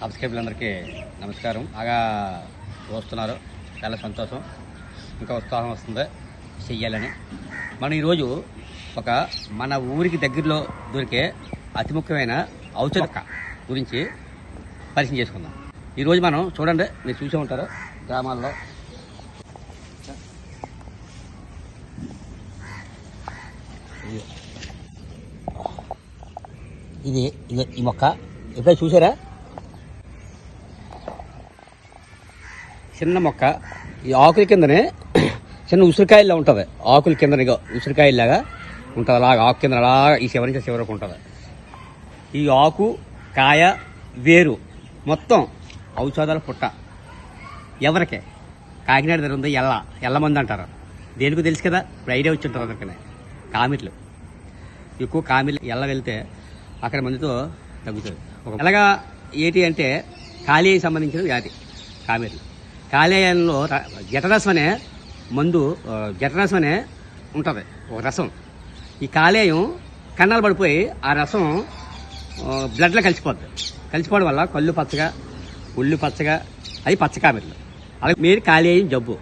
సబ్స్క్రైబర్లందరికీ నమస్కారం. బాగా చూస్తున్నారు చాలా సంతోషం. ఇంకా ఉత్సాహం వస్తుంది. చెయ్యాలని. మనం ఈరోజు ఒక మన ఊరికి దగ్గరలో దొరికే అతి ముఖ్యమైన ఔషధ గురించి పరిచయం చేసుకుందాం. ఈరోజు మనం చూడండి. మీరు చూసే ఉంటారు గ్రామాల్లో. ఇది ఇది ఈ మొక్క. ఎప్పుడైనా చూసారా? చిన్న మొక్క. ఈ ఆకుల కిందనే చిన్న ఉసిరికాయలా ఉంటుంది. ఆకుల కింద ఉసిరికాయలాగా ఉంటుంది. అలాగా ఆకు కింద అలాగా ఈ చివరి నుంచి చివరకు ఉంటుంది. ఈ ఆకు కాయ వేరు మొత్తం ఔషధాల పుట్ట. ఎవరికే? కాకినాడ దగ్గర ఉంది ఎల్ల. ఎల్లమంది అంటారు. దేనికి తెలుసు కదా? ఇప్పుడు ఐడియా వచ్చి ఉంటుంది అందరికనే కామిట్లు. ఎక్కువ కామిర్లు ఎల్ల వెళ్తే అక్కడ మందితో తగ్గుతుంది. ఒక ఎలాగా ఏంటి అంటే కాలేయం సంబంధించిన వ్యాధి. కామిర్లు కాలేయంలో ర- జఠరసం అనే మందు ఆ, జఠరసం అనే ఉంటుంది ఒక రసం. ఈ కాలేయం కన్నాలు పడిపోయి ఆ రసం బ్లడ్లో కలిసిపోద్ది. కలిసిపోవడం వల్ల కళ్ళు పచ్చగా ఒళ్ళు పచ్చగా అది పచ్చకామెర్లు అలాగే మీరు కాలేయం జబ్బు.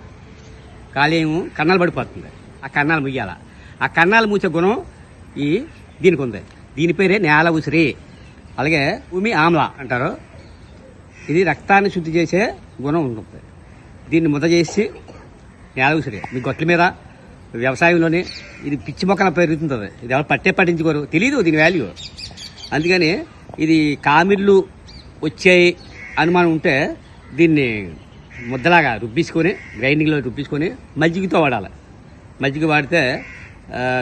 కాలేయం కన్నాలు పడిపోతుంది. ఆ కన్నాలు ముయ్యాల. ఆ కన్నాలు మూసే గుణం ఈ దీనికి ఉంది. దీని పేరే నేల ఉసిరి. అలాగే భూమి ఆమ్ల అంటారు. ఇది రక్తాన్ని శుద్ధి చేసే గుణం ఉంటుంది. దీన్ని ముద్ద చేసి నేల ఉసిరి మీ గొట్ల మీద వ్యవసాయంలోనే ఇది పిచ్చి మొక్కల పెరుగుతుంటుంది ఇది ఎవరు పట్టే పట్టించుకోరు. తెలియదు దీని వాల్యూ అందుకని ఇది కామిర్లు వచ్చాయి అనుమానం ఉంటే దీన్ని ముద్దలాగా రుబ్బిసుకొని గ్రైండింగ్లో రుబ్బిసుకొని మజ్జిగతో వాడాలి. మజ్జిగ వాడితే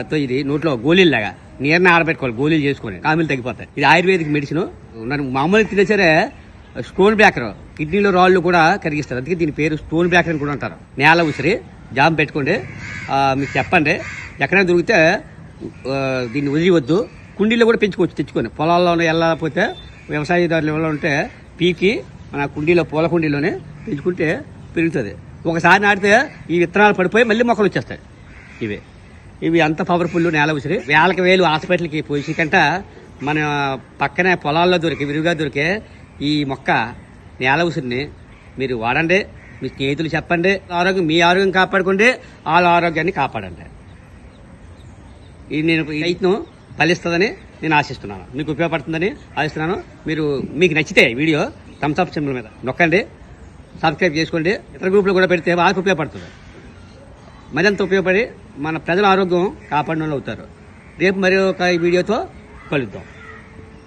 తో ఇది నోట్లో గోళీలాగా నీరుని ఆడబెట్టుకోవాలి గోళీలు చేసుకొని. కామిలు తగ్గిపోతాయి. ఇది ఆయుర్వేదిక్ మెడిసిన్ మామూలుగా తినే సరే స్టోన్ బ్లాకర్ కిడ్నీలో రాళ్ళు కూడా కరిగిస్తారు. అందుకే దీని పేరు స్టోన్ బ్లాకర్ అని కూడా అంటారు. నేల ఉసిరి జామ్ పెట్టుకోండి. మీకు చెప్పండి. ఎక్కడైనా దొరికితే దీన్ని వదిలివద్దు. కుండీలో కూడా పెంచుకోవచ్చు తెచ్చుకొని. పొలాల్లో వెళ్ళకపోతే వ్యవసాయదారులు ఎవరో ఉంటే పీకి మన కుండీలో పూల కుండీలోనే పెంచుకుంటే పెరుగుతుంది. ఒకసారి నాటితే ఈ విత్తనాలు పడిపోయి మళ్ళీ మొక్కలు వచ్చేస్తాయి. ఇవి. ఇవి అంత పవర్ఫుల్ నేల ఉసిరి. వేలకి వేలు హాస్పిటల్కి పోయి కంట మన పక్కనే పొలాల్లో దొరికే విరివిగా దొరికే ఈ మొక్క నేల ఉసిరిని మీరు వాడండి మీ స్నేహితులు చెప్పండి ఆరోగ్యం మీ ఆరోగ్యం కాపాడుకోండి వాళ్ళ ఆరోగ్యాన్ని కాపాడండి. ఇది నేను ప్రయత్నం ఫలిస్తుందని నేను ఆశిస్తున్నాను. మీకు ఉపయోగపడుతుందని ఆశిస్తున్నాను. మీరు మీకు నచ్చితే వీడియో థమ్స్ అప్ సింబల్ మీద నొక్కండి సబ్స్క్రైబ్ చేసుకోండి ఇతర గ్రూప్లో కూడా పెడితే వాళ్ళకి ఉపయోగపడుతుంది. మరింత ఉపయోగపడి మన ప్రజల ఆరోగ్యం కాపాడిన అవుతారు. రేపు మరి ఒక వీడియోతో కలుద్దాం.